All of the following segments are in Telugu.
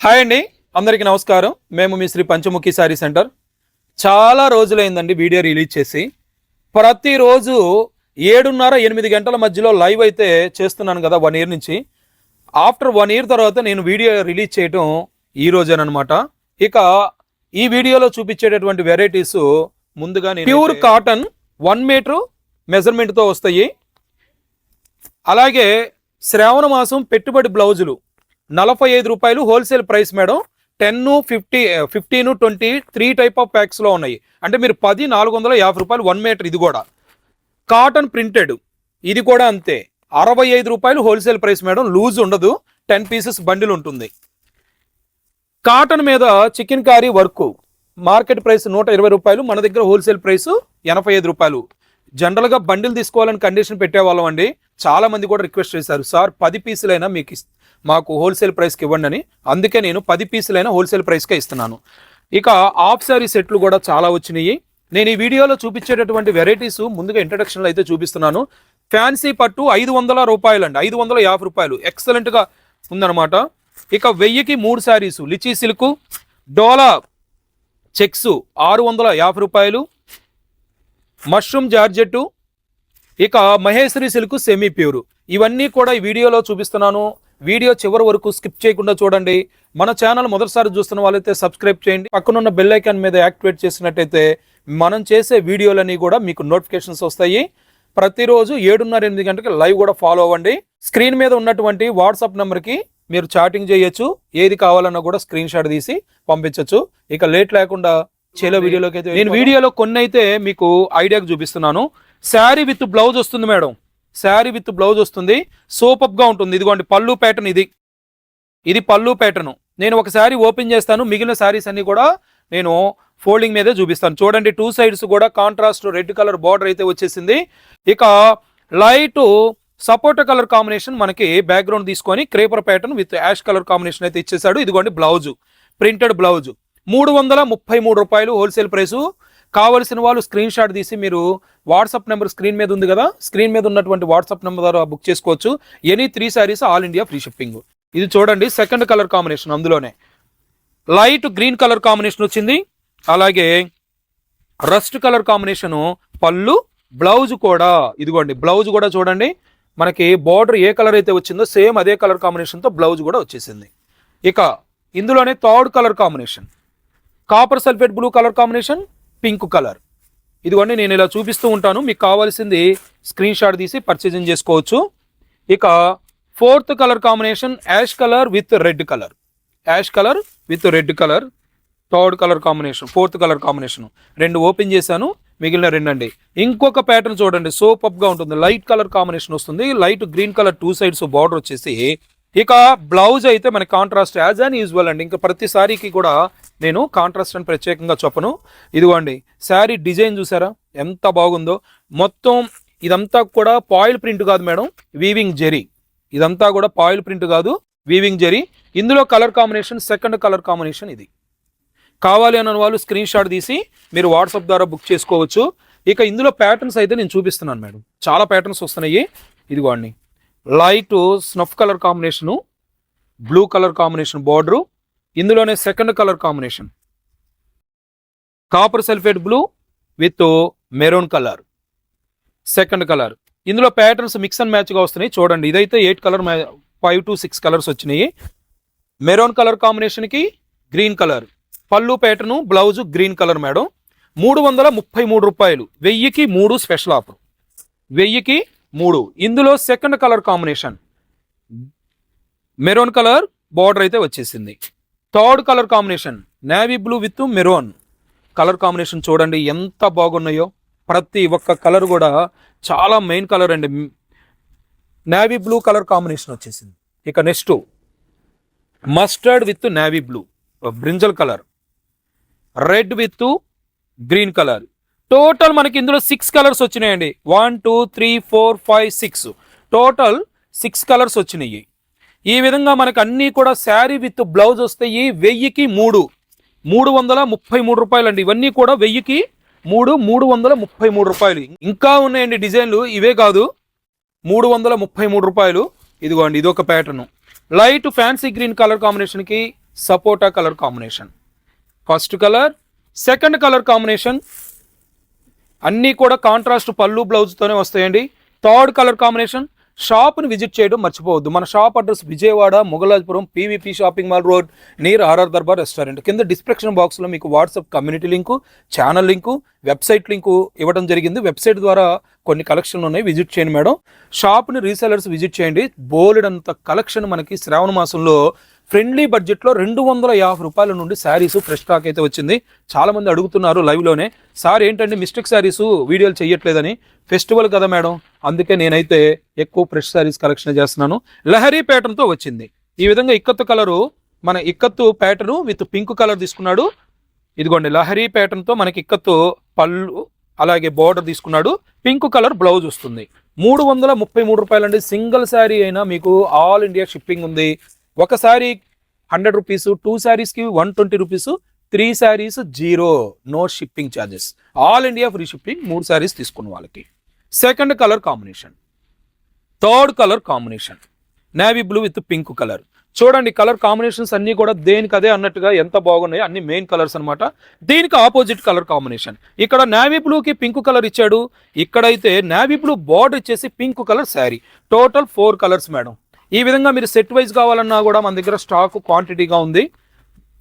హాయ్ అండి. అందరికీ నమస్కారం. మేము మీ శ్రీ పంచముఖి శారీ సెంటర్. చాలా రోజులైందండి వీడియో రిలీజ్ చేసి. ప్రతిరోజు ఏడున్నర ఎనిమిది గంటల మధ్యలో లైవ్ అయితే చేస్తున్నాను కదా వన్ ఇయర్ నుంచి. ఆఫ్టర్ వన్ ఇయర్ తర్వాత నేను వీడియో రిలీజ్ చేయటం ఈ రోజేనమాట ఇక ఈ వీడియోలో చూపించేటటువంటి వెరైటీస్ ముందుగా ప్యూర్ కాటన్ వన్ మీటర్ మెజర్మెంట్తో వస్తాయి. అలాగే శ్రావణ మాసం పెట్టుబడి బ్లౌజులు. నలభై ఐదు రూపాయలు wholesale price madam. Ten fifty fifteen twenty three type of ప్యాక్స్లో ఉన్నాయి. అంటే మీరు పది నాలుగు వందల యాభై రూపాయలు వన్ మీటర్ ఇది కూడా. Cotton printed. ఇది కూడా అంతే. అరవై ఐదు రూపాయలు హోల్సేల్ ప్రైస్ మేడం. లూజ్ ఉండదు. టెన్ పీసెస్ బండిల్ ఉంటుంది. కాటన్ మీద chikankari work. Market price నూట ఇరవై రూపాయలు. మన దగ్గర హోల్సేల్ ప్రైస్ ఎనభై ఐదు రూపాయలు. జనరల్గా బండిల్ తీసుకోవాలని కండిషన్ పెట్టేవాళ్ళం అండి. చాలా మంది కూడా రిక్వెస్ట్ చేశారు. సార్ పది పీసులైనా మీకు ఇస్- మాకు హోల్సేల్ ప్రైస్కి ఇవ్వండి అని. అందుకే నేను పది పీసులైనా హోల్సేల్ ప్రైస్కే ఇస్తున్నాను. ఇక ఆఫ్ శారీ సెట్లు కూడా చాలా వచ్చినాయి. నేను ఈ వీడియోలో చూపించేటటువంటి వెరైటీస్ ముందుగా ఇంట్రడక్షన్లో అయితే చూపిస్తున్నాను. ఫ్యాన్సీ పట్టు ఐదు వందల రూపాయలు అండి ఐదు వందల యాభై రూపాయలు. ఎక్సలెంట్గా ఉందన్నమాట. ఇక వెయ్యికి మూడు saris lichi silk Dola checks ఆరు వందల యాభై రూపాయలు. మష్రూమ్ జార్జెట్టు ఇక మహేశ్వరి సిల్క్ సెమీ ప్యూర్. ఇవన్నీ కూడా ఈ వీడియోలో చూపిస్తున్నాను. వీడియో చివరి వరకు స్కిప్ చేయకుండా చూడండి. మన ఛానల్ మొదటిసారి చూస్తున్న వాళ్ళైతే సబ్స్క్రైబ్ చేయండి. పక్కనున్న బెల్ ఐకాన్ మీద యాక్టివేట్ చేసినట్టయితే మనం చేసే వీడియోలన్నీ కూడా మీకు నోటిఫికేషన్స్ వస్తాయి. ప్రతిరోజు ఏడున్నర ఎనిమిది గంటలకు లైవ్ కూడా ఫాలో అవ్వండి. స్క్రీన్ మీద ఉన్నటువంటి వాట్సాప్ నెంబర్కి మీరు చాటింగ్ చేయొచ్చు. ఏది కావాలన్నా కూడా స్క్రీన్ షాట్ తీసి పంపించవచ్చు ఇక లేట్ లేకుండా చేలో వీడియోలోకి అయితే నేను వీడియోలో కొన్ని అయితే మీకు ఐడియాకి చూపిస్తున్నాను. శారీ విత్ బ్లౌజ్ వస్తుంది మేడం. శారీ విత్ బ్లౌజ్ వస్తుంది. సోపప్గా ఉంటుంది. ఇదిగోండి పళ్ళు ప్యాటర్న్ ఇది. ఇది పళ్ళు ప్యాటర్న్ నేను ఒక శారీ ఓపెన్ చేస్తాను. మిగిలిన శారీస్ అన్ని కూడా నేను ఫోల్డింగ్ మీదే చూపిస్తాను. చూడండి టూ సైడ్స్ కూడా కాంట్రాస్ట్ రెడ్ కలర్ బార్డర్ అయితే వచ్చేసింది. ఇక లైట్ సపోర్ట్ కలర్ కాంబినేషన్ మనకి బ్యాక్గ్రౌండ్ తీసుకొని creeper pattern with ash colour combination అయితే ఇచ్చేసాడు ఇదిగోండి బ్లౌజ్. Printed blouse. మూడు వందల ముప్పై మూడు రూపాయలు హోల్సేల్ ప్రైసు కావలసిన వాళ్ళు స్క్రీన్ షాట్ తీసి మీరు వాట్సాప్ నెంబర్ స్క్రీన్ మీద ఉంది కదా స్క్రీన్ మీద ఉన్నటువంటి వాట్సాప్ నెంబర్ ద్వారా బుక్ చేసుకోవచ్చు. Any three saris all India free shipping ఇది చూడండి సెకండ్ కలర్ కాంబినేషన్ అందులోనే. లైట్ గ్రీన్ కలర్ కాంబినేషన్ వచ్చింది. అలాగే rust colour combination pallu blouse కూడా. ఇదిగోండి బ్లౌజ్ కూడా చూడండి. మనకి బార్డర్ ఏ కలర్ అయితే వచ్చిందో సేమ్ అదే కలర్ కాంబినేషన్తో బ్లౌజ్ కూడా వచ్చేసింది. ఇక ఇందులోనే third colour combination copper sulphate blue colour combination pink colour. ఇదిగోండి నేను ఇలా చూపిస్తూ ఉంటాను. మీకు కావాల్సింది స్క్రీన్ షాట్ తీసి పర్చేజింగ్ చేసుకోవచ్చు. ఇక fourth colour combination ash colour with red colour. Ash colour with red colour. Third colour combination fourth colour combination. రెండు ఓపెన్ చేశాను మిగిలిన రెండు అండి ఇంకొక ప్యాటర్న్ చూడండి సోప్ ఉంటుంది. లైట్ కలర్ కాంబినేషన్ వస్తుంది. Light green colour two sides border వచ్చేసి. ఇక బ్లౌజ్ అయితే మన కాంట్రాస్ట్ యాజ్ అన్ యూజువల్ అండి. ఇంకా ప్రతి సారీకి కూడా నేను కాంట్రాస్ట్ అని ప్రత్యేకంగా చెప్పను. ఇదిగోండి శారీ డిజైన్ చూసారా? ఎంత బాగుందో. మొత్తం ఇదంతా కూడా పాయిల్ ప్రింట్ కాదు మేడం వీవింగ్ జెరీ ఇదంతా కూడా పాయిల్ ప్రింట్ కాదు వీవింగ్ జెరీ ఇందులో colour combination second colour combination ఇది. కావాలి అన్న వాళ్ళు స్క్రీన్ షాట్ తీసి మీరు వాట్సాప్ ద్వారా బుక్ చేసుకోవచ్చు. ఇక ఇందులో ప్యాటర్న్స్ అయితే నేను చూపిస్తున్నాను మేడం. చాలా ప్యాటర్న్స్ వస్తున్నాయి. ఇదిగోండి light snuff colour combination blue colour combination border ఇందులోనే second colour combination copper sulphate blue with maroon colour second colour ఇందులో ప్యాటర్న్స్ మిక్స్ అండ్ మ్యాచ్గా వస్తున్నాయి. చూడండి ఇదైతే eight colour five to six colours వచ్చినాయి. మెరూన్ కలర్ కాంబినేషన్కి green colour pallu pattern blouse green colour madam మూడు వందల ముప్పై మూడు రూపాయలు. వెయ్యికి మూడు స్పెషల్ ఆఫర్ వెయ్యికి మూడు. ఇందులో second colour combination maroon colour border అయితే వచ్చేసింది. Third colour combination navy blue with maroon. Colour combination చూడండి ఎంత బాగున్నాయో. ప్రతి ఒక్క కలర్ కూడా చాలా మెయిన్ కలర్ అండి. నేవీ బ్లూ కలర్ కాంబినేషన్ వచ్చేసింది. ఇక next mustard with navy blue brinjal colour. Red with green colour. Total మనకి ఇందులో సిక్స్ కలర్స్ వచ్చినాయండి. One two three four five six total six colours వచ్చినాయి. ఈ విధంగా మనకు అన్నీ కూడా శారీ విత్ బ్లౌజ్ వస్తాయి వెయ్యికి మూడు. మూడు వందల ముప్పై మూడు రూపాయలు అండి ఇవన్నీ కూడా వెయ్యికి మూడు మూడు వందల ముప్పై మూడు రూపాయలు. ఇంకా ఉన్నాయండి డిజైన్లు. ఇవే కాదు మూడు వందల ముప్పై మూడు రూపాయలు. ఇదిగోండి ఇదొక pattern. Light fancy green colour కాంబినేషన్కి sapota colour combination. First colour second colour combination. అన్నీ కూడా కాంట్రాస్ట్ పళ్ళు బ్లౌజ్తోనే వస్తాయండి. థర్డ్ కలర్ కాంబినేషన్ షాప్ని విజిట్ చేయడం మర్చిపోవద్దు. మన shop address Vijayawada Mogalrajapuram PVP shopping mall road near RR Darbar restaurant. కింద డిస్క్రిప్షన్ బాక్స్లో మీకు WhatsApp community link channel link website link ఇవ్వడం జరిగింది. వెబ్సైట్ ద్వారా కొన్ని కలెక్షన్లు ఉన్నాయి. విజిట్ చేయండి మేడం. షాప్ని రీసెలర్స్ విజిట్ చేయండి. బోలెడంత కలెక్షన్ మనకి శ్రావణ మాసంలో ఫ్రెండ్లీ బడ్జెట్లో రెండు వందల యాభై రూపాయల నుండి శారీస్ ఫ్రెష్ స్టాక్ అయితే వచ్చింది. చాలామంది అడుగుతున్నారు లైవ్లోనే సార్ ఏంటంటే మిస్టేక్ శారీస్ వీడియోలు చేయట్లేదని ఫెస్టివల్ కదా మేడం. అందుకే నేనైతే ఎక్కువ ఫ్రెష్ శారీస్ కలెక్షన్ చేస్తున్నాను. లహరీ ప్యాటర్న్తో వచ్చింది. ఈ విధంగా ఇక్కత్తు కలరు మన ikat pattern with pink colour తీసుకున్నాడు. ఇదిగోండి లహరీ ప్యాటర్న్తో మనకి ఇక్కత్తు పళ్ళు అలాగే బోర్డర్ తీసుకున్నాడు. పింక్ కలర్ బ్లౌజ్ వస్తుంది. మూడు వందల ముప్పై మూడు రూపాయలండి. సింగిల్ శారీ అయినా మీకు ఆల్ ఇండియా షిప్పింగ్ ఉంది. ఒక శారీ హండ్రెడ్ రూపీస్ టూ శారీస్కి one twenty rupees three saris zero no shipping charges all India free shipping మూడు శారీస్ తీసుకున్న వాళ్ళకి. Second colour combination. Third colour combination. Navy blue with pink colour. చూడండి కలర్ కాంబినేషన్స్ అన్ని కూడా దేనికి అదే అన్నట్టుగా ఎంత బాగున్నాయి అన్ని మెయిన్ కలర్స్ అన్నమాట. దీనికి ఆపోజిట్ కలర్ కాంబినేషన్. ఇక్కడ నావీ బ్లూకి పింక్ కలర్ ఇచ్చాడు. ఇక్కడైతే నావీ బ్లూ బార్డర్ ఇచ్చేసి pink colour sari. Total four colours madam. ఈ విధంగా మీరు సెట్ వైజ్ కావాలన్నా కూడా మన దగ్గర స్టాక్ క్వాంటిటీగా ఉంది.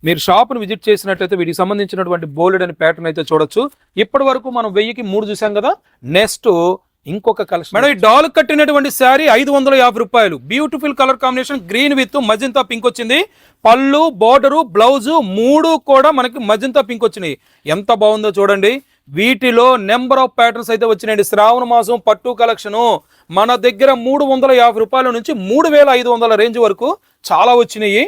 మీరు షాప్ను విజిట్ చేసినట్టయితే వీటికి సంబంధించినటువంటి బోలెడ్ అనే ప్యాటర్న్ అయితే చూడొచ్చు. ఇప్పటి వరకు మనం వెయ్యికి మూడు చూసాం కదా. నెక్స్ట్ ఇంకొక కలెక్షన్ మేడం ఈ డాల్ కట్టినటువంటి శారీ ఐదు వందల యాభై రూపాయలు. Beautiful colour combination green with magenta pink వచ్చింది. పళ్ళు బోర్డరు బ్లౌజు మూడు కూడా మనకి మజింతా పింక్ వచ్చినాయి. ఎంత బాగుందో చూడండి. వీటిలో నెంబర్ ఆఫ్ ప్యాటర్న్స్ అయితే వచ్చినాయండి. శ్రావణ మాసం పట్టు కలెక్షను మన దగ్గర మూడు వందల యాభై రూపాయల నుంచి మూడు వేల ఐదు వందల రేంజ్ వరకు చాలా వచ్చినాయి.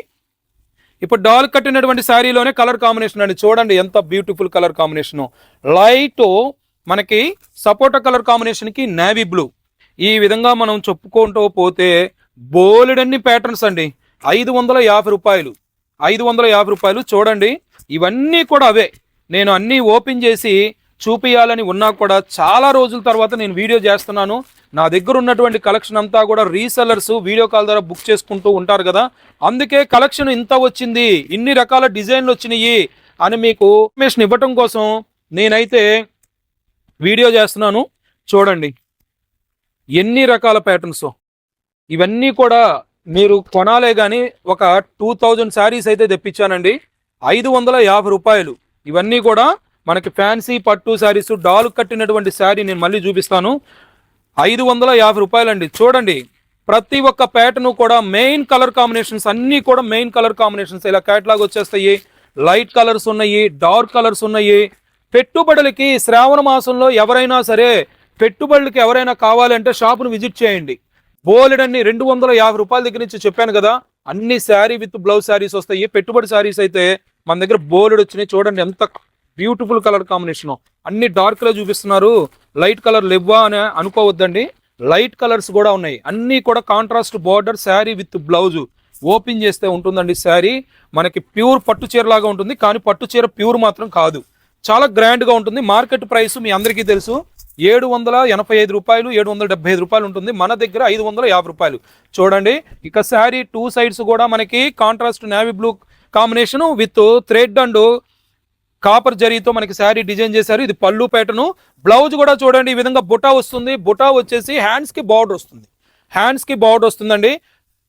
ఇప్పుడు డాల్ కట్టినటువంటి శారీలోనే కలర్ కాంబినేషన్ అండి. చూడండి ఎంత బ్యూటిఫుల్ కలర్ కాంబినేషను లైట్ మనకి సపోటా కలర్ కాంబినేషన్కి నేవీ బ్లూ ఈ విధంగా మనం చెప్పుకుంటూ పోతే బోలెడన్ని ప్యాటర్న్స్ అండి. ఐదు వందల యాభై రూపాయలు. ఐదు వందల యాభై రూపాయలు చూడండి. ఇవన్నీ కూడా అవే. నేను అన్నీ ఓపెన్ చేసి చూపించాలని ఉన్నా కూడా చాలా రోజుల తర్వాత నేను వీడియో చేస్తున్నాను. నా దగ్గర ఉన్నటువంటి కలెక్షన్ అంతా కూడా రీసెల్లర్స్ వీడియో కాల్ ద్వారా బుక్ చేసుకుంటూ ఉంటారు కదా. అందుకే కలెక్షన్ ఇంత వచ్చింది. ఇన్ని రకాల డిజైన్లు వచ్చినాయి అని మీకు ఇన్ఫర్మేషన్ ఇవ్వటం కోసం నేనైతే వీడియో చేస్తున్నాను. చూడండి. ఎన్ని రకాల ప్యాటర్న్స్ ఇవన్నీ కూడా మీరు కొనాలే కానీ ఒక టూ థౌజండ్ శారీస్ అయితే తెప్పించానండి. ఐదు వందల యాభై రూపాయలు. ఇవన్నీ కూడా మనకి ఫ్యాన్సీ పట్టు శారీస్ డాలు కట్టినటువంటి శారీ నేను మళ్ళీ చూపిస్తాను. ఐదు వందల యాభై రూపాయలండి. చూడండి. ప్రతి ఒక్క ప్యాటర్న్ కూడా మెయిన్ కలర్ కాంబినేషన్స్ అన్నీ కూడా మెయిన్ కలర్ కాంబినేషన్స్ ఇలా క్యాట్లాగ్ వచ్చేస్తాయి. లైట్ కలర్స్ ఉన్నాయి డార్క్ కలర్స్ ఉన్నాయి. పెట్టుబడులకి శ్రావణ మాసంలో ఎవరైనా సరే పెట్టుబడులకి ఎవరైనా కావాలంటే షాపును విజిట్ చేయండి. బోలెడన్ని రెండు వందల యాభై రూపాయల దగ్గర నుంచి చెప్పాను కదా అన్ని శారీ విత్ బ్లౌజ్ శారీస్ వస్తాయి. పెట్టుబడి శారీస్ అయితే మన దగ్గర బోలెడ్ వచ్చినాయి. చూడండి ఎంత బ్యూటిఫుల్ కలర్ కాంబినేషన్. అన్ని డార్క్లో చూపిస్తున్నారు. లైట్ కలర్ లేవా అని అనుకోవద్దండి. లైట్ కలర్స్ కూడా ఉన్నాయి. అన్నీ కూడా contrast border sari with blouse open చేస్తే ఉంటుందండి శారీ. మనకి ప్యూర్ పట్టు చీర లాగా ఉంటుంది. కానీ పట్టు చీర ప్యూర్ మాత్రం కాదు. చాలా గ్రాండ్గా ఉంటుంది. మార్కెట్ ప్రైస్ మీ అందరికీ తెలుసు. ఏడు వందల ఎనభై ఐదు రూపాయలు ఏడు వందల డెబ్బై ఐదు రూపాయలు ఉంటుంది. మన దగ్గర ఐదు వందల యాభై రూపాయలు. చూడండి ఇక శారీ టూ సైడ్స్ కూడా మనకి contrast navy blue combination with thread and copper జరీతో మనకి శారీ డిజైన్ చేశారు. ఇది పళ్ళు పేటను బ్లౌజ్ కూడా చూడండి ఈ విధంగా బుటా వస్తుంది. బుటా వచ్చేసి హ్యాండ్స్కి బార్డర్ వస్తుంది. హ్యాండ్స్కి బార్డర్ వస్తుందండి.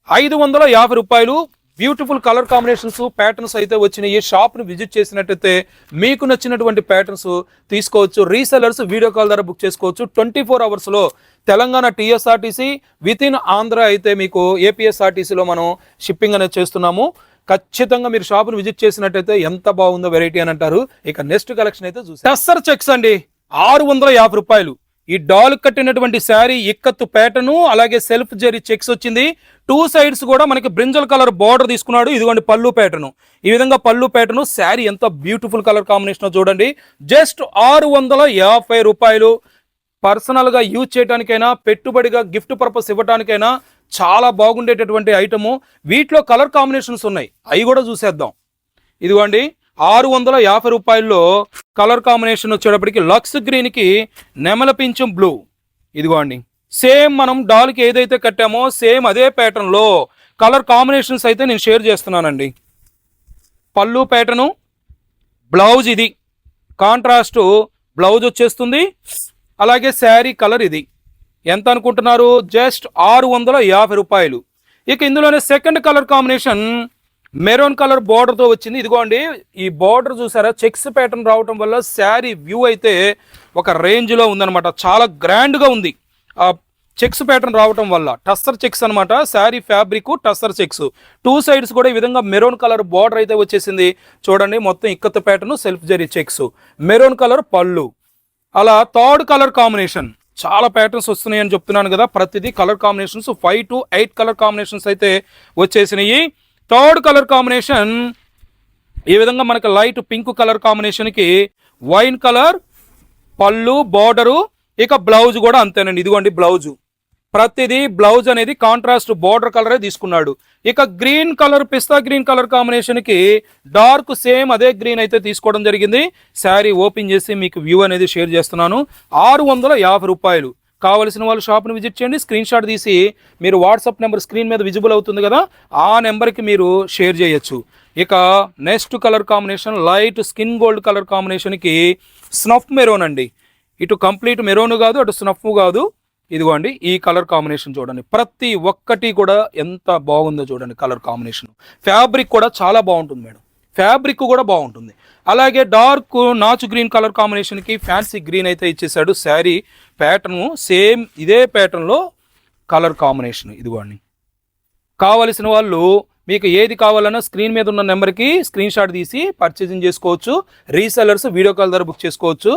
ఐదు వందల యాభై రూపాయలు బ్యూటిఫుల్ కలర్ కాంబినేషన్స్ ప్యాటర్న్స్ అయితే వచ్చినాయి. షాప్ని విజిట్ చేసినట్టయితే మీకు నచ్చినటువంటి ప్యాటర్న్స్ తీసుకోవచ్చు. రీసెలర్స్ వీడియో కాల్ ద్వారా బుక్ చేసుకోవచ్చు. ట్వంటీ ఫోర్ అవర్స్లో Telangana TSRTC with in Andhra అయితే మీకు ఏపీఎస్ఆర్టీసీలో మనం షిప్పింగ్ అనేది చేస్తున్నాము. ఖచ్చితంగా మీరు షాప్ను విజిట్ చేసినట్టయితే ఎంత బాగుందో వెరైటీ అని అంటారు. ఇక నెక్స్ట్ కలెక్షన్ అయితే చూసి టస్సర్ చెక్స్ అండి. ఆరు వందల యాభై రూపాయలు. ఈ డాల్ కట్టినటువంటి శారీ ఇక్కత్తు పేటను అలాగే సెల్ఫ్ జరీ చెక్స్ వచ్చింది. టూ సైడ్స్ కూడా మనకి బ్రింజల్ కలర్ బార్డర్ తీసుకున్నాడు. ఇదిగోండి పళ్ళు పేటను ఈ విధంగా పళ్ళు పేటను శారీ ఎంత బ్యూటిఫుల్ కలర్ కాంబినేషన్ చూడండి. జస్ట్ ఆరు వందల యాభై రూపాయలు. పర్సనల్గా యూజ్ చేయడానికైనా పెట్టుబడిగా గిఫ్ట్ పర్పస్ ఇవ్వడానికైనా చాలా బాగుండేటటువంటి ఐటము. వీటిలో కలర్ కాంబినేషన్స్ ఉన్నాయి. అవి కూడా చూసేద్దాం. ఇదిగోండి. ఆరు వందల యాభై రూపాయల్లో కలర్ కాంబినేషన్ వచ్చేటప్పటికి లక్స్ గ్రీన్కి నెమల పింఛం బ్లూ. ఇదిగోండి. సేమ్ మనం డాల్కి ఏదైతే కట్టామో సేమ్ అదే ప్యాటర్న్లో కలర్ కాంబినేషన్స్ అయితే నేను షేర్ చేస్తున్నానండి. పళ్ళు ప్యాటర్ను బ్లౌజ్ ఇది. కాంట్రాస్ట్ బ్లౌజ్ వచ్చేస్తుంది. అలాగే శారీ కలర్ ఇది. ఎంత అనుకుంటున్నారు? జస్ట్ ఆరు వందల యాభై రూపాయలు. ఇక ఇందులోనే సెకండ్ కలర్ కాంబినేషన్ మెరూన్ కలర్తో వచ్చింది. ఇదిగోండి ఈ బార్డర్ చూసారా? చెక్స్ ప్యాటర్న్ రావటం వల్ల శారీ వ్యూ అయితే ఒక రేంజ్లో ఉందనమాట చాలా గ్రాండ్గా ఉంది. ఆ చెక్స్ ప్యాటర్న్ రావటం వల్ల. టస్సర్ చెక్స్ అనమాట sari fabric tussar checks two sides కూడా ఈ విధంగా మెరూన్ కలర్ బార్డర్ అయితే వచ్చేసింది. చూడండి మొత్తం ikat pattern self zari checks maroon colour pallu. అలా థర్డ్ కలర్ కాంబినేషన్ చాలా ప్యాటర్న్స్ వస్తున్నాయని చెప్తున్నాను కదా. ప్రతిదీ colour combinations five to eight colour combinations అయితే వచ్చేసినాయి. Third colour combination. ఈ విధంగా మనకి లైట్ పింక్ కలర్ కాంబినేషన్కి వైన్ కలర్ పళ్ళు బార్డరు ఇక బ్లౌజ్ కూడా అంతేనండి. ఇదిగోండి బ్లౌజు. ప్రతిదీ బ్లౌజ్ అనేది కాంట్రాస్ట్ బార్డర్ కలరే తీసుకున్నాడు. ఇక గ్రీన్ కలర్ పిస్తా గ్రీన్ కలర్ కాంబినేషన్కి డార్క్ సేమ్ అదే గ్రీన్ అయితే తీసుకోవడం జరిగింది. శారీ ఓపెన్ చేసి మీకు వ్యూ అనేది షేర్ చేస్తున్నాను. ఆరు వందల యాభై రూపాయలు. కావలసిన వాళ్ళు షాప్ని విజిట్ చేయండి. స్క్రీన్ షాట్ తీసి మీరు వాట్సాప్ నెంబర్ స్క్రీన్ మీద విజిబుల్ అవుతుంది కదా ఆ నెంబర్కి మీరు షేర్ చేయొచ్చు. ఇక next colour combination light skin gold colour కాంబినేషన్కి స్నఫ్ మెరోన్ అండి. ఇటు కంప్లీట్ మెరోన్ కాదు అటు స్నఫ్ కాదు. ఇదిగోండి ఈ కలర్ కాంబినేషన్ చూడండి. ప్రతి ఒక్కటి కూడా ఎంత బాగుందో చూడండి కలర్ కాంబినేషన్. ఫ్యాబ్రిక్ కూడా చాలా బాగుంటుంది మేడం. ఫ్యాబ్రిక్ కూడా బాగుంటుంది. అలాగే డార్క్ నాచు గ్రీన్ కలర్ కాంబినేషన్కి ఫ్యాన్సీ గ్రీన్ అయితే ఇచ్చేసాడు శారీ ప్యాటర్ను సేమ్ ఇదే ప్యాటర్న్లో కలర్ కాంబినేషన్ ఇదిగోండి. కావలసిన వాళ్ళు మీకు ఏది కావాలన్నా స్క్రీన్ మీద ఉన్న నెంబర్కి స్క్రీన్ షాట్ తీసి పర్చేసింగ్ చేసుకోవచ్చు. రీసెలర్స్ వీడియో కాల్ ద్వారా బుక్ చేసుకోవచ్చు.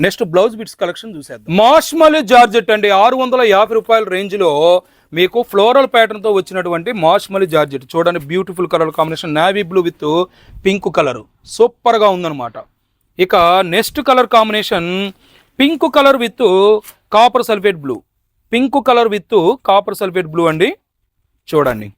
నెక్స్ట్ బ్లౌజ్ బిట్స్ కలెక్షన్ చూసేద్దాం. మాష్మల్ జార్జెట్ అండి. ఆరు వందల యాభై రూపాయల రేంజ్లో మీకు ఫ్లోరల్ ప్యాటర్న్తో వచ్చినటువంటి మాష్మలి జార్జెట్. చూడండి beautiful colour combination navy blue with pink colour సూపర్గా ఉందన్నమాట. ఇక next colour combination pink colour with copper sulphate blue pink colour with copper sulphate blue అండి. చూడండి.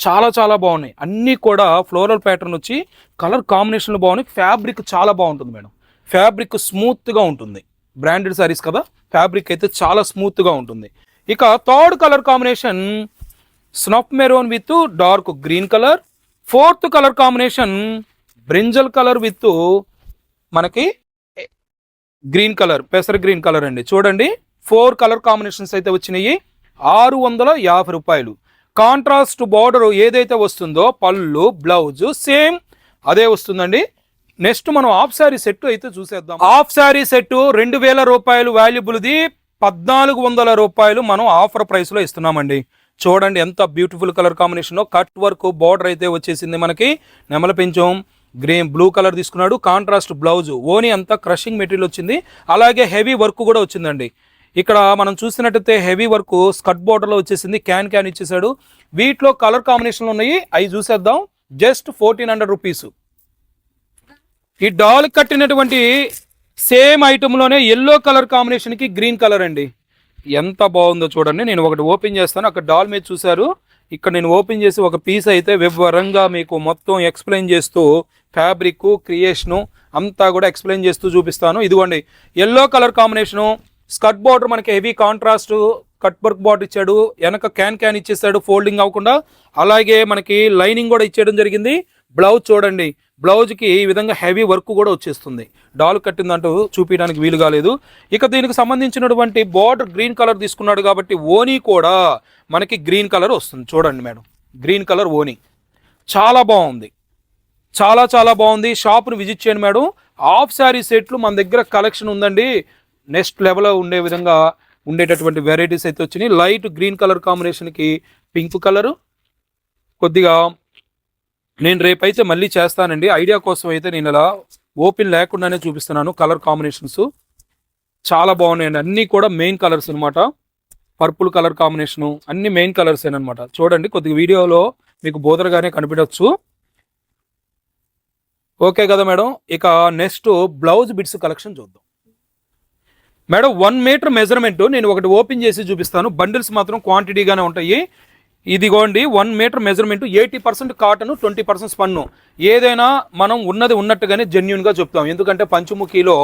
చాలా చాలా బాగున్నాయి. అన్నీ కూడా ఫ్లోరల్ ప్యాటర్న్ వచ్చి కలర్ కాంబినేషన్లు బాగున్నాయి. ఫ్యాబ్రిక్ చాలా బాగుంటుంది మేడం. ఫ్యాబ్రిక్ స్మూత్గా ఉంటుంది. బ్రాండెడ్ శారీస్ కదా? ఫ్యాబ్రిక్ అయితే చాలా స్మూత్గా ఉంటుంది. ఇక third colour combination snuff maroon with dark green colour. Fourth colour combination brinjal colour with మనకి గ్రీన్ కలర్ పెసర్ గ్రీన్ కలర్ అండి. చూడండి ఫోర్ కలర్ కాంబినేషన్స్ అయితే వచ్చినాయి. ఆరు వందల యాభై రూపాయలు. కాంట్రాస్ట్ బార్డర్ ఏదైతే వస్తుందో పళ్ళు బ్లౌజ్ సేమ్ అదే వస్తుందండి. నెక్స్ట్ మనం హాఫ్ శారీ సెట్ అయితే చూసేద్దాం. హాఫ్ శారీ సెట్ రెండు వేల రూపాయలు వాల్యుబుల్ది. పద్నాలుగు వందల రూపాయలు మనం ఆఫర్ ప్రైస్లో ఇస్తున్నామండి. చూడండి ఎంత beautiful colour combination cut work border అయితే వచ్చేసింది మనకి. నెమల పెంచం గ్రీన్ బ్లూ కలర్ తీసుకున్నాడు. కాంట్రాస్ట్ బ్లౌజ్ ఓని అంతా క్రషింగ్ మెటీరియల్ వచ్చింది. అలాగే హెవీ వర్క్ కూడా వచ్చిందండి. ఇక్కడ మనం చూసినట్టయితే హెవీ వర్క్ స్కట్ బోర్డర్లో వచ్చేసింది. క్యాన్ క్యాన్ ఇచ్చేసాడు. వీటిలో కలర్ కాంబినేషన్లు ఉన్నాయి. అవి చూసేద్దాం. Just fourteen hundred rupees. ఈ డాల్ కట్టినటువంటి సేమ్ ఐటెంలోనే ఎల్లో కలర్ కాంబినేషన్కి గ్రీన్ కలర్ అండి. ఎంత బాగుందో చూడండి. నేను ఒకటి ఓపెన్ చేస్తాను. అక్కడ డాల్ మీద చూసారు ఇక్కడ నేను ఓపెన్ చేసి ఒక పీస్ అయితే వివరంగా మీకు మొత్తం ఎక్స్ప్లెయిన్ చేస్తూ ఫ్యాబ్రిక్ క్రియేషను అంతా కూడా ఎక్స్ప్లెయిన్ చేస్తూ చూపిస్తాను. ఇదిగోండి. Yellow colour combination skirt border మనకి heavy contrast cut work border ఇచ్చాడు. వెనక క్యాన్ క్యాన్ ఇచ్చేసాడు. ఫోల్డింగ్ అవ్వకుండా. అలాగే మనకి లైనింగ్ కూడా ఇచ్చేయడం జరిగింది. బ్లౌజ్ చూడండి. బ్లౌజ్కి ఈ విధంగా హెవీ వర్క్ కూడా వచ్చేస్తుంది. డాల్ కట్టిందంటూ చూపించడానికి వీలు కాలేదు. ఇక దీనికి సంబంధించినటువంటి బార్డర్ గ్రీన్ కలర్ తీసుకున్నాడు కాబట్టి ఓనీ కూడా మనకి గ్రీన్ కలర్ వస్తుంది. చూడండి మేడం. Green colour ఓనీ. చాలా బాగుంది. చాలా చాలా బాగుంది. షాప్ను విజిట్ చేయండి మేడం. హాఫ్ శారీ సెట్లు మన దగ్గర కలెక్షన్ ఉందండి. నెక్స్ట్ లెవెల్లో ఉండే విధంగా ఉండేటటువంటి వెరైటీస్ అయితే వచ్చినాయి. లైట్ గ్రీన్ కలర్ కాంబినేషన్కి పింక్ కలరు కొద్దిగా నేను రేపైతే మళ్ళీ చేస్తానండి. ఐడియా కోసం అయితే నేను ఇలా ఓపెన్ లేకుండానే చూపిస్తున్నాను కలర్ కాంబినేషన్స్. చాలా బాగున్నాయండి. అన్నీ కూడా మెయిన్ కలర్స్ అనమాట పర్పుల్ కలర్ కాంబినేషను అన్ని మెయిన్ కలర్స్ అనమాట చూడండి కొద్దిగా వీడియోలో మీకు బోదరగానే కనిపించవచ్చు ఓకే కదా మేడం. ఇక నెక్స్ట్ బ్లౌజ్ బిట్స్ కలెక్షన్ చూద్దాం. మేడం వన్ మీటర్ మెజర్మెంట్ నేను ఒకటి ఓపెన్ చేసి చూపిస్తాను. బండిల్స్ మాత్రం క్వాంటిటీగానే ఉంటాయి. ఇదిగోండి one metre measurement eighty percent cotton twenty percent spun ఏదైనా మనం ఉన్నది ఉన్నట్టుగానే జెన్యున్గా చెప్తాం. ఎందుకంటే పంచముఖిలో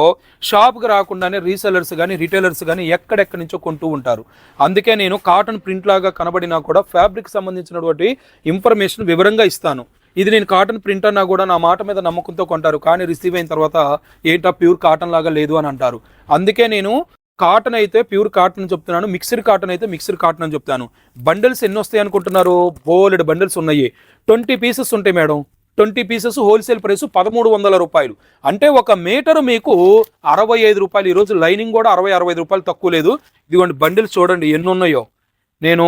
షాప్కి రాకుండానే రీసెలర్స్ కానీ రిటైలర్స్ కానీ ఎక్కడెక్కడి నుంచో కొంటూ ఉంటారు. అందుకే నేను కాటన్ ప్రింట్ లాగా కనబడినా కూడా ఫ్యాబ్రిక్ సంబంధించినటువంటి ఇన్ఫర్మేషన్ వివరంగా ఇస్తాను. ఇది నేను కాటన్ ప్రింట్ అన్నా కూడా నా మాట మీద నమ్మకంతో కొంటారు. కానీ రిసీవ్ అయిన తర్వాత ఏంటా ప్యూర్ కాటన్ లాగా లేదు అని అంటారు. అందుకే నేను కాటన్ అయితే ప్యూర్ కాటన్ అని చెప్తున్నాను మిక్స్డ్ కాటన్ అయితే మిక్స్డ్ కాటన్ అని చెప్తాను. బండిల్స్ ఎన్ని వస్తాయి అనుకుంటున్నారు? బోలెడ్ బండిల్స్ ఉన్నాయి. ట్వంటీ పీసెస్ ఉంటాయి madam. Twenty pieces wholesale price పదమూడు వందల రూపాయలు. అంటే ఒక మీటర్ మీకు అరవై ఐదు రూపాయలు. ఈరోజు లైనింగ్ కూడా అరవై అరవై ఐదు రూపాయలు తక్కువ లేదు. ఇదిగోండి బండిల్స్ చూడండి ఎన్ని ఉన్నాయో. నేను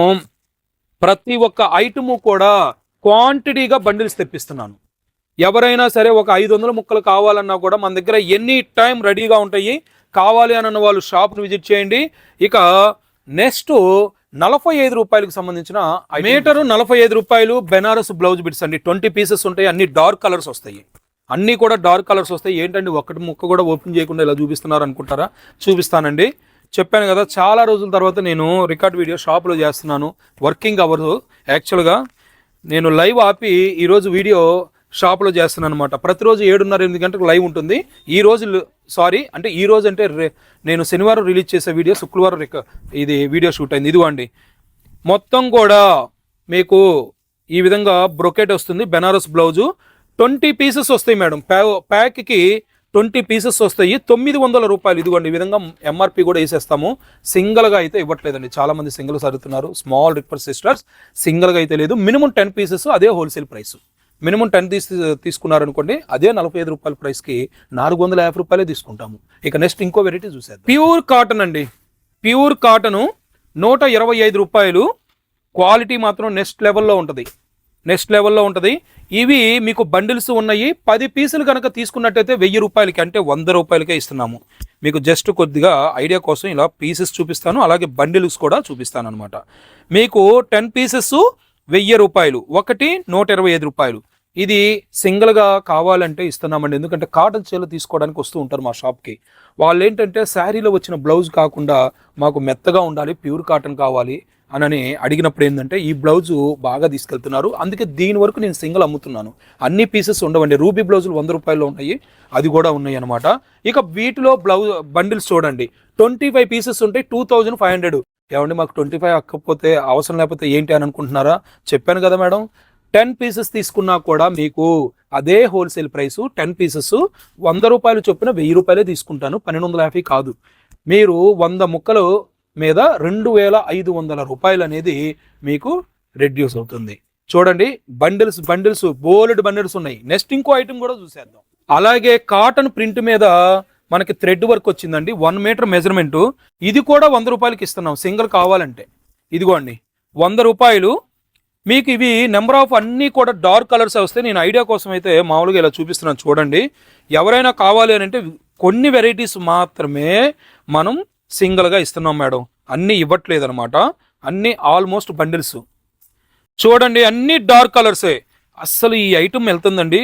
ప్రతి ఒక్క ఐటము కూడా క్వాంటిటీగా బండిల్స్ తెప్పిస్తున్నాను. ఎవరైనా సరే ఒక ఐదు వందల ముక్కలు కావాలన్నా కూడా మన దగ్గర ఎనీ టైం రెడీగా ఉంటాయి. కావాలి అని అన్న వాళ్ళు షాప్ను విజిట్ చేయండి. ఇక నెక్స్ట్ నలభై ఐదు రూపాయలకు సంబంధించిన మీటరు నలభై ఐదు రూపాయలు బెనారస్ బ్లౌజ్ బిట్స్ అండి. ట్వంటీ పీసెస్ ఉంటాయి అన్ని డార్క్ కలర్స్ వస్తాయి. అన్నీ కూడా డార్క్ కలర్స్ వస్తాయి. ఏంటండి ఒక్కటి ముక్క కూడా ఓపెన్ చేయకుండా ఇలా చూపిస్తున్నారు అనుకుంటారా? చూపిస్తానండి. చెప్పాను కదా చాలా రోజుల తర్వాత నేను రికార్డ్ వీడియో షాప్లో చేస్తున్నాను. Working hours. యాక్చువల్గా నేను లైవ్ ఆపి ఈరోజు వీడియో షాప్లో చేస్తున్నాను అనమాట ప్రతిరోజు ఏడున్నర ఎనిమిది గంటలకు లైవ్ ఉంటుంది. ఈ రోజు సారీ అంటే ఈ రోజు అంటే రే- నేను శనివారం రిలీజ్ చేసే వీడియో శుక్రవారం రిక ఇది వీడియో షూట్ అయింది. ఇదిగోండి మొత్తం కూడా మీకు ఈ విధంగా బ్రొకెట్ వస్తుంది. బెనారస్ బ్లౌజు. ట్వంటీ పీసెస్ వస్తాయి మేడం. ప్యా ప్యాక్కి ట్వంటీ పీసెస్ వస్తాయి. తొమ్మిది వందల రూపాయలు. ఇదిగోండి ఈ విధంగా ఎంఆర్పి కూడా వేసేస్తాము. సింగిల్గా అయితే ఇవ్వట్లేదండి. చాలామంది సింగిల్స్ అడుగుతున్నారు. స్మాల్ రిక్వర్ సిస్టర్స్ సింగిల్గా అయితే లేదు. మినిమం టెన్ పీసెస్ అదే హోల్సేల్ ప్రైస్ మినిమం టెన్ తీసి తీసుకున్నారనుకోండి అదే నలభై ఐదు రూపాయల ప్రైస్కి నాలుగు వందల యాభై రూపాయలే తీసుకుంటాము. ఇక నెక్స్ట్ ఇంకో వెరైటీ చూసేద్దాం. ప్యూర్ కాటన్ అండి. ప్యూర్ కాటను నూట ఇరవై ఐదు రూపాయలు క్వాలిటీ మాత్రం నెక్స్ట్ లెవెల్లో ఉంటుంది. నెక్స్ట్ లెవెల్లో ఉంటుంది. ఇవి మీకు బండిల్స్ ఉన్నాయి. పది పీసులు కనుక తీసుకున్నట్టయితే వెయ్యి రూపాయలకి అంటే వంద రూపాయలకే ఇస్తున్నాము. మీకు జస్ట్ కొద్దిగా ఐడియా కోసం ఇలా పీసెస్ చూపిస్తాను. అలాగే బండిల్స్ కూడా చూపిస్తాను అనమాట మీకు టెన్ పీసెస్ వెయ్యి రూపాయలు. ఒకటి నూట ఇరవై ఐదు రూపాయలు. ఇది సింగిల్గా కావాలంటే ఇస్తున్నామండి. ఎందుకంటే కాటన్ చీరలు తీసుకోవడానికి వస్తూ ఉంటారు మా షాప్కి. వాళ్ళు ఏంటంటే శారీలో వచ్చిన బ్లౌజ్ కాకుండా మాకు మెత్తగా ఉండాలి ప్యూర్ కాటన్ కావాలి అనని అడిగినప్పుడు ఏంటంటే ఈ బ్లౌజు బాగా తీసుకెళ్తున్నారు. అందుకే దీని వరకు నేను సింగిల్ అమ్ముతున్నాను. అన్ని పీసెస్ ఉండవండి. రూబీ బ్లౌజులు వంద రూపాయలు ఉన్నాయి. అది కూడా ఉన్నాయి అనమాట ఇక వీటిలో బ్లౌజ్ బండిల్స్ చూడండి. ట్వంటీ ఫైవ్ పీసెస్ ఉంటాయి. Two thousand five hundred. ఏమండి మాకు ట్వంటీ ఫైవ్ అక్కకపోతే అవసరం లేకపోతే ఏంటి అని అనుకుంటున్నారా? చెప్పాను కదా మేడం టెన్ పీసెస్ తీసుకున్నా కూడా మీకు అదే హోల్సేల్ ప్రైస్ టెన్ పీసెస్ వంద రూపాయలు చొప్పున వెయ్యి రూపాయలే తీసుకుంటాను పన్నెండు వందల యాభై కాదు. మీరు వంద ముక్కలు మీద రెండు వేల ఐదు వందల రూపాయలు అనేది మీకు రెడ్యూస్ అవుతుంది. చూడండి బండిల్స్ బండిల్స్ బోలెడ్ బండిల్స్ ఉన్నాయి. నెక్స్ట్ ఇంకో ఐటమ్ కూడా చూసేద్దాం. అలాగే కాటన్ ప్రింట్ మీద మనకి థ్రెడ్ వర్క్ వచ్చిందండి. వన్ మీటర్ మెజర్మెంటు ఇది కూడా వంద రూపాయలకి ఇస్తున్నాం. సింగిల్ కావాలంటే. ఇదిగోండి. వంద రూపాయలు. మీకు ఇవి నెంబర్ ఆఫ్ అన్నీ కూడా డార్క్ కలర్స్ వస్తే నేను ఐడియా కోసం అయితే మామూలుగా ఇలా చూపిస్తున్నాను. చూడండి. ఎవరైనా కావాలి అని అంటే కొన్ని వెరైటీస్ మాత్రమే మనం సింగిల్గా ఇస్తున్నాం మేడం. అన్నీ ఇవ్వట్లేదు అనమాట అన్నీ ఆల్మోస్ట్ బండిల్స్ చూడండి. అన్ని డార్క్ కలర్సే అస్సలు ఈ ఐటమ్ వెళ్తుందండి.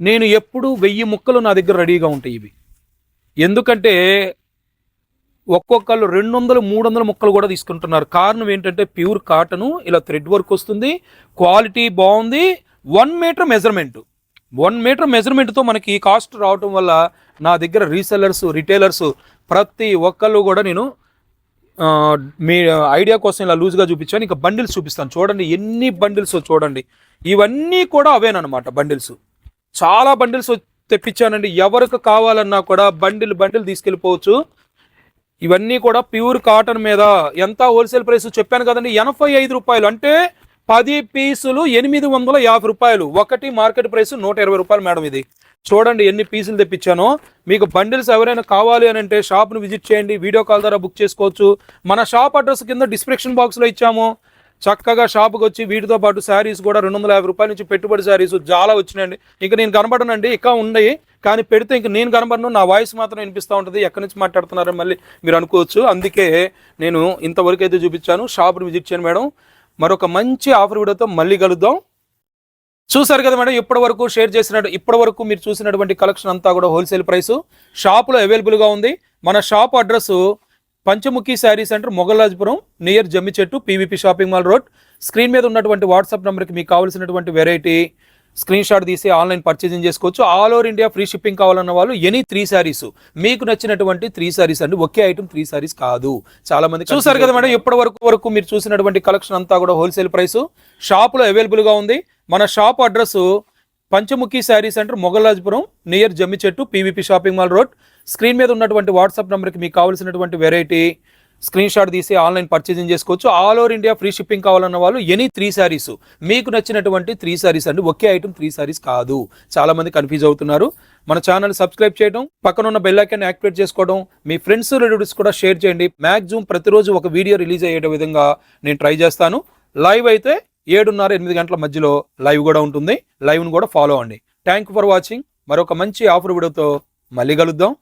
నేను ఎప్పుడు వెయ్యి ముక్కలు నా దగ్గర రెడీగా ఉంటాయి ఇవి. ఎందుకంటే ఒక్కొక్కళ్ళు రెండు వందలు మూడు వందల ముక్కలు కూడా తీసుకుంటున్నారు. కారణం ఏంటంటే ప్యూర్ కాటను ఇలా థ్రెడ్ వర్క్ వస్తుంది క్వాలిటీ బాగుంది one metre measurement. One metre మెజర్మెంట్తో మనకి కాస్ట్ రావటం వల్ల నా దగ్గర రీసెల్లర్స్ రిటైలర్స్ ప్రతి ఒక్కళ్ళు కూడా నేను మీ ఐడియా కోసం ఇలా లూజ్గా చూపించాను. ఇంకా బండిల్స్ చూపిస్తాను. చూడండి ఎన్ని బండిల్స్ చూడండి. ఇవన్నీ కూడా అవేనమాట బండిల్స్. చాలా బండిల్స్ తెప్పించానండి. ఎవరికి కావాలన్నా కూడా బండిల్ బండిలు తీసుకెళ్ళిపోవచ్చు. ఇవన్నీ కూడా ప్యూర్ కాటన్ మీద ఎంత హోల్సేల్ ప్రైస్ చెప్పాను కదండి ఎనభై ఐదు రూపాయలు. అంటే పది పీసులు ఎనిమిది వందల యాభై రూపాయలు. ఒకటి మార్కెట్ ప్రైస్ నూట ఇరవై రూపాయలు మేడం ఇది. చూడండి ఎన్ని పీసులు తెప్పించానో. మీకు బండిల్స్ ఎవరైనా కావాలి అని అంటే షాప్ను విజిట్ చేయండి. వీడియో కాల్ ద్వారా బుక్ చేసుకోవచ్చు. మన షాప్ అడ్రస్ కింద డిస్క్రిప్షన్ బాక్స్లో ఇచ్చాము. చక్కగా షాప్కి వచ్చి వీటితో పాటు శారీస్ కూడా రెండు వందల యాభై రూపాయల నుంచి పెట్టుబడి శారీస్ చాలా వచ్చినాయండి. ఇంకా నేను కనబడనండి ఇంకా ఉన్నాయి. కానీ పెడితే ఇంక నేను కనబడను నా వాయిస్ మాత్రం వినిపిస్తూ ఉంటుంది. ఎక్కడి నుంచి మాట్లాడుతున్నారని మళ్ళీ మీరు అనుకోవచ్చు. అందుకే నేను ఇంతవరకు అయితే చూపించాను. షాప్ని విజిట్ చేయను మేడం. మరొక మంచి ఆఫర్ వీడియోతో మళ్ళీ కలుద్దాం. చూసారు కదా మేడం ఇప్పటి వరకు షేర్ చేసినట్టు ఇప్పటి వరకు మీరు చూసినటువంటి కలెక్షన్ అంతా కూడా హోల్సేల్ ప్రైస్. షాపులో అవైలబుల్గా ఉంది. మన shop address Panchamukhi sari centre Moghalrajpuram near Jammi Chettu PVP shopping mall road. Screen మీద ఉన్నటువంటి వాట్సాప్ నెంబర్కి మీకు కావాల్సినటువంటి వెరైటీ స్క్రీన్ షాట్ తీసి ఆన్లైన్ పర్చేసింగ్ చేసుకోవచ్చు. All over India free shipping కావాలన్న వాళ్ళు ఎనీ త్రీ శారీస్ మీకు నచ్చినటువంటి త్రీ శారీస్ అండి. ఒకే ఐటమ్ త్రీ శారీస్ కాదు. చాలా మంది చూసారు కదా మేడం ఇప్పటి వరకు వరకు మీరు చూసినటువంటి కలెక్షన్ అంతా కూడా హోల్సేల్ ప్రైస్ షాపులో అవైలబుల్గా ఉంది. మన shop address Panchamukhi sari centre Moghalrajpuram near Jammi Chettu PVP shopping mall road. Screen మీద ఉన్నటువంటి వాట్సాప్ నెంబర్కి మీకు కావాల్సినటువంటి వెరైటీ స్క్రీన్ షాట్ తీసి ఆన్లైన్ పర్చేజింగ్ చేసుకోవచ్చు. All over India free shipping కావాలన్న వాళ్ళు ఎనీ త్రీ శారీస్ మీకు నచ్చినటువంటి త్రీ శారీస్ అండి. ఒకే ఐటమ్ త్రీ శారీస్ కాదు. చాలా మంది కన్ఫ్యూజ్ అవుతున్నారు. మన ఛానల్ సబ్స్క్రైబ్ చేయడం పక్కన ఉన్న బెల్ ఐకాన్ యాక్టివేట్ చేసుకోవడం మీ ఫ్రెండ్స్ రిలేటివ్స్ కూడా షేర్ చేయండి. మ్యాక్సిమం ప్రతిరోజు ఒక వీడియో రిలీజ్ అయ్యే విధంగా నేను ట్రై చేస్తాను. లైవ్ అయితే ఏడున్నర ఎనిమిది గంటల మధ్యలో లైవ్ కూడా ఉంటుంది. లైవ్ను కూడా ఫాలో అండి థ్యాంక్ ఫర్ వాచింగ్ మరొక మంచి ఆఫర్ వీడియోతో మళ్ళీ కలుద్దాం.